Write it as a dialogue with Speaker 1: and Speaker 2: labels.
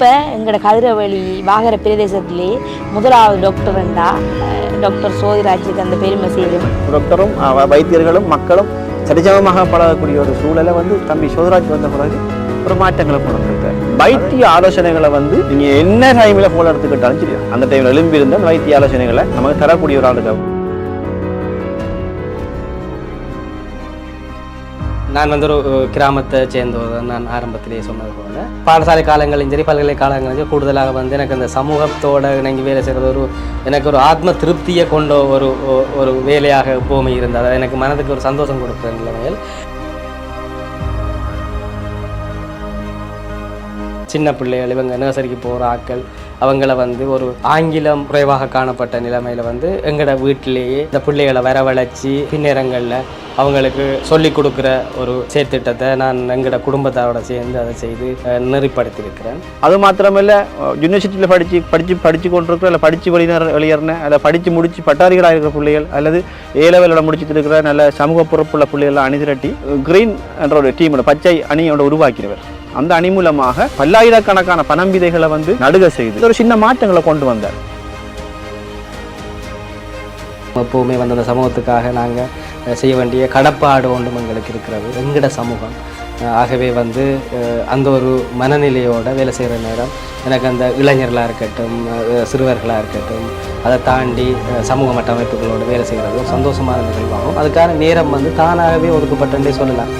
Speaker 1: இப்போ எங்களோட கதிரவழி வாகர பிரதேசத்திலே முதலாவது டாக்டர்ண்டா டாக்டர் சோதிராஜுக்கு அந்த பெருமை செய்யும்
Speaker 2: டாக்டரும் வைத்தியர்களும் மக்களும் சரிசமமாக பழகக்கூடிய ஒரு சூழலை வந்து தம்பி சோதராஜ் வந்த பிறகு ஒரு மாற்றங்களை கொண்டு வந்திருக்காரு. வைத்திய ஆலோசனைகளை வந்து நீங்கள் என்ன டைமில் போல எடுத்துக்கிட்டாலும் சரி அந்த டைமில் எழும்பி வைத்திய ஆலோசனைகளை நமக்கு தரக்கூடிய ஒரு ஆளுங்க
Speaker 3: நான் வந்து ஒரு கிராமத்தை சேர்ந்தவர் நான் ஆரம்பத்திலேயே சொன்னது போல. பாடசாலை காலங்களிலும் சரி பல்கலைக்கழகங்களும் சரி கூடுதலாக வந்து எனக்கு அந்த சமூகத்தோடு இணங்கி வேலை செய்கிறது ஒரு எனக்கு ஒரு ஆத்ம திருப்தியை கொண்ட ஒரு ஒரு வேலையாக எப்போவுமே இருந்தது. அது எனக்கு மனதுக்கு ஒரு சந்தோஷம் கொடுக்குற நிலைமையில் சின்ன பிள்ளைகள் இவங்க நர்சரிக்கு போகிற ஆட்கள் அவங்கள வந்து ஒரு ஆங்கிலம் குறைவாக காணப்பட்ட நிலைமையில் வந்து எங்களோட வீட்டிலேயே இந்த பிள்ளைகளை வரவழைச்சி பின்னேரங்களில் அவங்களுக்கு சொல்லிக் கொடுக்குற ஒரு செயற்திட்டத்தை நான் எங்களோட குடும்பத்தோட சேர்ந்து அதை செய்து நெறிப்படுத்தியிருக்கிறேன்.
Speaker 2: அது மாத்திரமில்ல யூனிவர்சிட்டியில் படித்து படித்து படித்து கொண்டிருக்கிற இல்லை படித்து வெளியினர் வெளியேறின அதில் படித்து முடித்து பட்டாரிகளாக இருக்கிற பிள்ளைகள் அல்லது ஏ லெவலில் முடிச்சுட்டு இருக்கிற நல்ல சமூக பொறுப்புள்ள பிள்ளைகளை அணிதிரட்டி கிரீன் என்ற ஒரு டீமோட பச்சை அணியோட உருவாக்கினவர் அந்த அணி மூலமாக பல்லாயிரக்கணக்கான பணம் விதைகளை வந்து நடுக செய்து ஒரு சின்ன மாற்றங்களை கொண்டு வந்தார்.
Speaker 3: எப்போவுமே வந்து அந்த சமூகத்துக்காக நாங்கள் செய்ய வேண்டிய கடப்பாடு ஒன்றும் எங்களுக்கு இருக்கிறது. எங்கட சமூகம். ஆகவே வந்து அந்த ஒரு மனநிலையோட வேலை செய்கிற நேரம் எனக்கு அந்த இளைஞர்களாக இருக்கட்டும் சிறுவர்களாக இருக்கட்டும் அதை தாண்டி சமூக மட்டமைப்புகளோடு வேலை செய்கிறது சந்தோஷமான நிகழ்வாகும். அதுக்கான நேரம் வந்து தானாகவே ஒதுக்கப்பட்டே சொல்லலாம்.